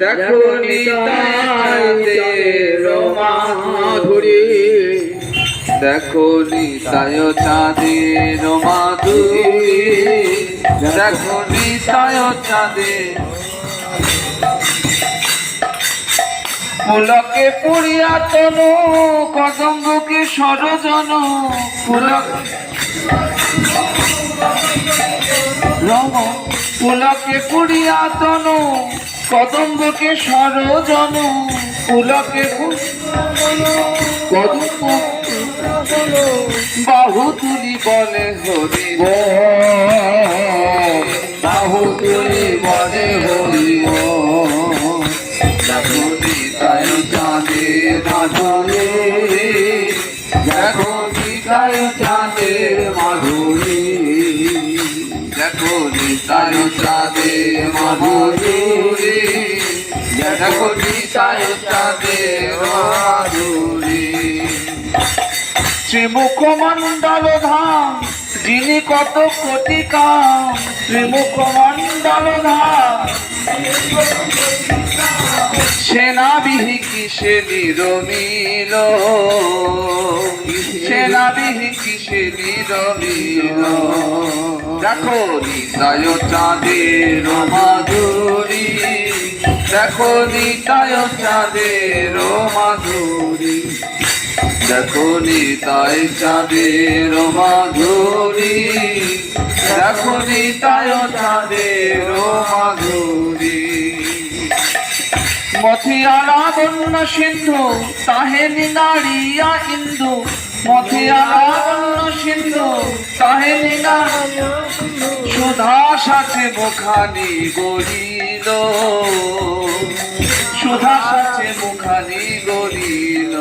দেখো মাধুরী। দেখো নিতায় চাঁদের মাধুরী। দেখো নিতায় চাঁদের পুলকে পুরিয়া তনু, কদম্বকে সরজন পুলক পুলকে পুরিয়া তনু কদম্বকে সরজন পুলকে পু- কদম্ব বাহু তুলি বলে হরি বাহু তুলি বলে হরি চাঁদের মাধুরী। নিতায় চাঁদের মাধুরী শ্রীমুখ মন্ডল ধাম যিনি কত কোটি কাম শ্রীমুখ মন্ডল ধাম সেনাবিহি কিসে নিরমিল? সেনাবিহি কিসে নিরমিল দেখো নিতায় চাঁদের মাধুরী। দেখো নিতায় চাঁদের মাধুরী। দেখো নিতাই চাঁদের মাধুরী। দেখো নিতায় চাঁদের মাধুরী। মথিয়ারা বন্য সিন্ধু, তাহেনি নাড়িয়া ইন্দু। নাড়িয়া সুধা সাথে মুখানি গরিল সুধা সাথে মুখানি গরিল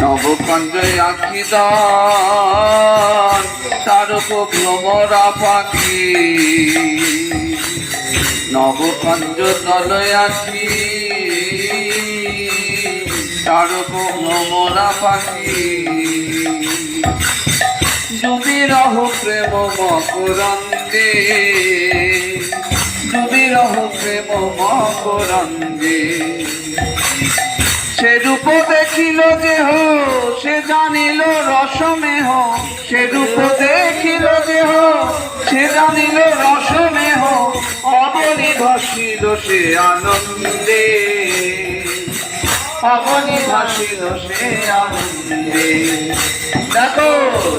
নবকঞ্জয় আখি দান, তার ভ্রমরা পাখি। নবকঞ্জ তলয় আখি ভ্রমরা পাখি ডুবি রহ প্রেম মকরন্দে ডুবি রহ প্রেম মকরন্দে, সে রূপ দেখিল যে হো, সে জানিল রসমে হো। সে রূপ দেখিল যে হো, সে জানিল রসমে হো। অবনি ভাসিল সে আনন্দে। অবনি ভাসিল সে আনন্দে। দেখো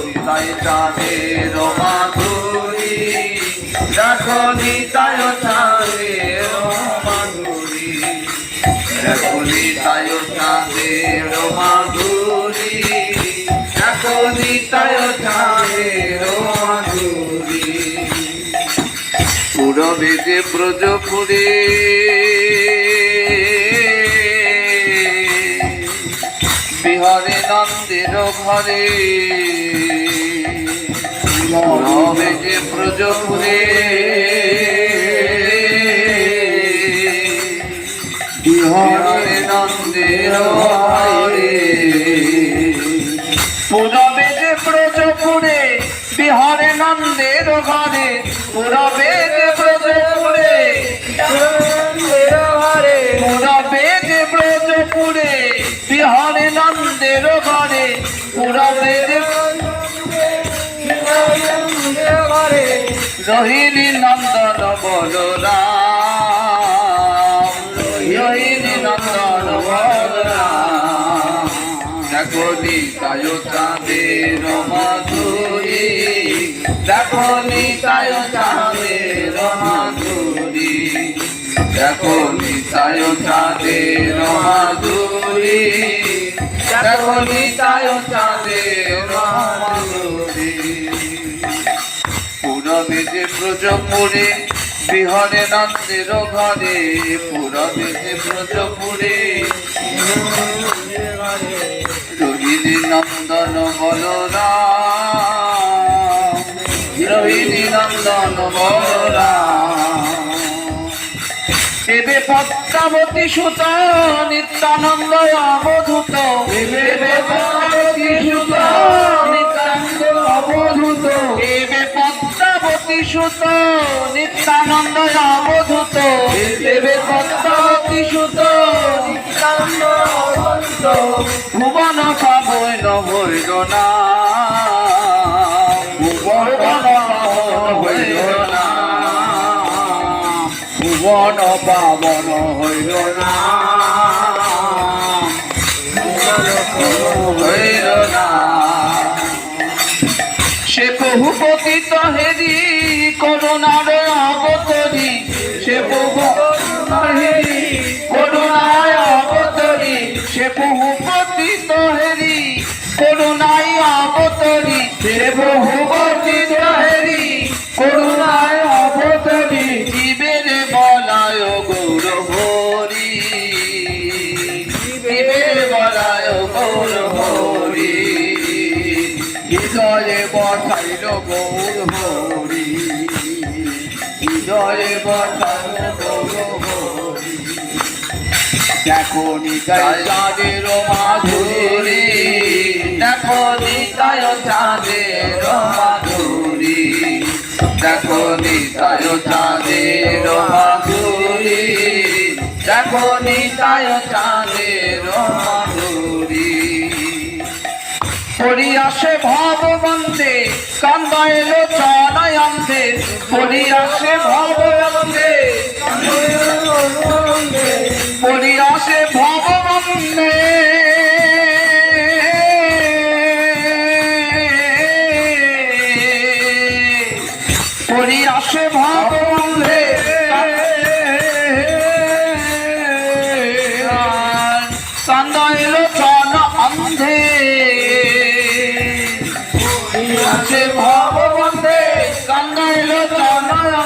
নিতাই চাঁদের মাধুরী দেখো নিতাই চাঁদের মাধুরী দেখো নিতায় চাঁদের মাধুরী দেখো নিতায় চাঁদের মাধুরী পুরবে যে ব্রজপুরে ঘরে পুরবে যে ব্রজপুরে বিহারে নন্দের ঘরে পুরবে যে ব্রজপুরে বিহারে নন্দের ঘরে পুরবে রহিনী নন্দন বলরাম, রহিনী নন্দন বলরাম। দেখো নিতায় চাঁদের মাধুরী, দেখো নিতায় চাঁদের মাধুরী। দেখো নিতায় চাঁদের দেখো নিতায় চাঁদের পুরবে যে ব্রজপুরে বিহরে নন্দের ঘরে পুরবে যে ব্রজপুরে, রোহিণী নন্দন বলরাম, রোহিণী নন্দন বলরাম। এবে পদ্মাবতী সুত, নিত্যানন্দ অবধূত। এবে পদ্মাবতী সুত, নিত্যানন্দ অবধূত। এবে পদ্মাবতী সুত, নিত্যানন্দ অবধূত। দেবে পদ্মাবতী সুত ভুবন পাবন হইল না ভুবন না ভুবন পাবন হইল না। হইল না। সে বহু পতিত হেরি, করুণার অবতরি সে বহু হেরি করুণায় অবতরি সে বহু বসাইল গৌর হরি হৃদয়ে বসাইল গৌর হরি দেখো নিতাই চাঁদের মাধুরী দেখো নিতাই চাঁদের মাধুরী দেখো নিতাই চাঁদের মাধুরী দেখো নিতাই চাঁদের মাধুরী পরি আসে ভবন্তে কান্দা এলো চানায় আনতে পরি আসে ভবন্তে পরি আসে ভবন্তে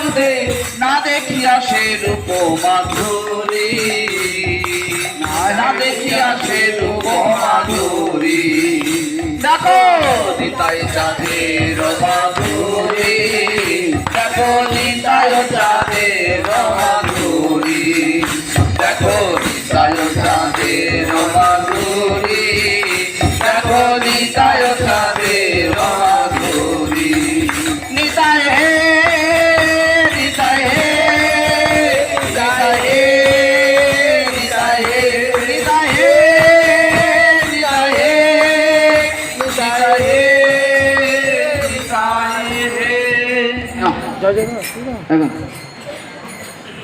চনয়ন্ধে না দেখিয়া সে রূপ মাধুরী না দেখিয়া সে রূপ মাধুরী দেখো, নিতাই চাঁদের মাধুরী দেখো, নিতাই চাঁদের এখন।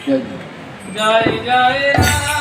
জয়। জয় জয়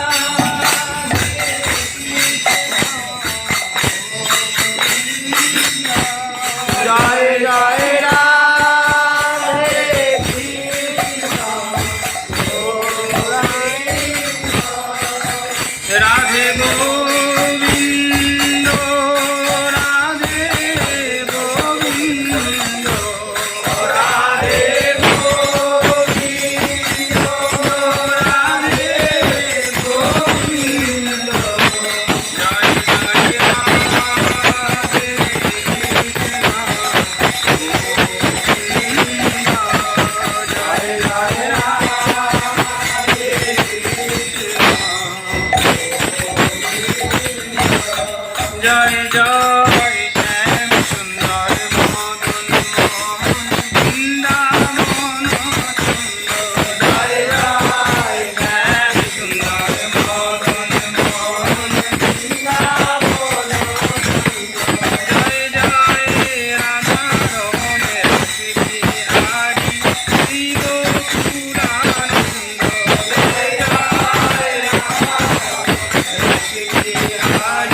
cheguei a